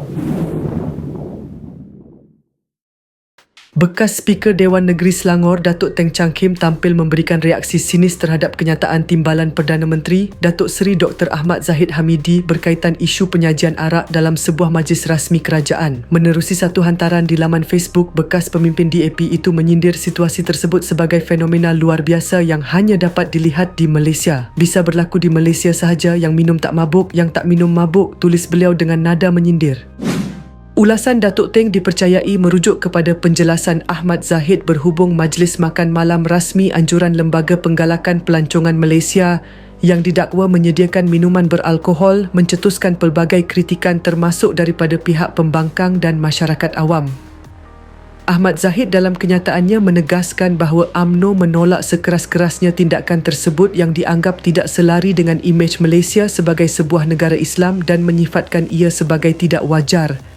ハハハハ! Bekas Speaker Dewan Negeri Selangor Datuk Teng Chang Kim tampil memberikan reaksi sinis terhadap kenyataan Timbalan Perdana Menteri Datuk Seri Dr. Ahmad Zahid Hamidi berkaitan isu penyajian arak dalam sebuah majlis rasmi kerajaan. Menerusi satu hantaran di laman Facebook, bekas pemimpin DAP itu menyindir situasi tersebut sebagai fenomena luar biasa yang hanya dapat dilihat di Malaysia. Bisa berlaku di Malaysia sahaja yang minum tak mabuk, yang tak minum mabuk, tulis beliau dengan nada menyindir. Ulasan Datuk Teng dipercayai merujuk kepada penjelasan Ahmad Zahid berhubung majlis makan malam rasmi anjuran Lembaga Penggalakan Pelancongan Malaysia yang didakwa menyediakan minuman beralkohol mencetuskan pelbagai kritikan termasuk daripada pihak pembangkang dan masyarakat awam. Ahmad Zahid dalam kenyataannya menegaskan bahawa AMNO menolak sekeras-kerasnya tindakan tersebut yang dianggap tidak selari dengan imej Malaysia sebagai sebuah negara Islam dan menyifatkan ia sebagai tidak wajar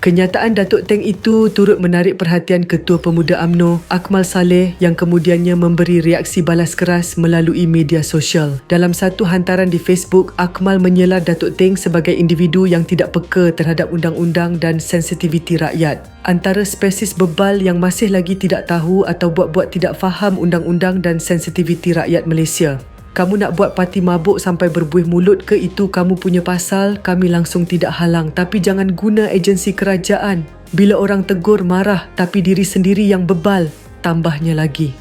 Kenyataan Datuk Teng itu turut menarik perhatian Ketua Pemuda AMNO Akmal Saleh yang kemudiannya memberi reaksi balas keras melalui media sosial. Dalam satu hantaran di Facebook, Akmal menyela Datuk Teng sebagai individu yang tidak peka terhadap undang-undang dan sensitiviti rakyat. Antara spesies bebal yang masih lagi tidak tahu atau buat-buat tidak faham undang-undang dan sensitiviti rakyat Malaysia. Kamu nak buat parti mabuk sampai berbuih mulut ke itu kamu punya pasal, kami langsung tidak halang. Tapi jangan guna agensi kerajaan. Bila orang tegur marah tapi diri sendiri yang bebal, tambahnya lagi.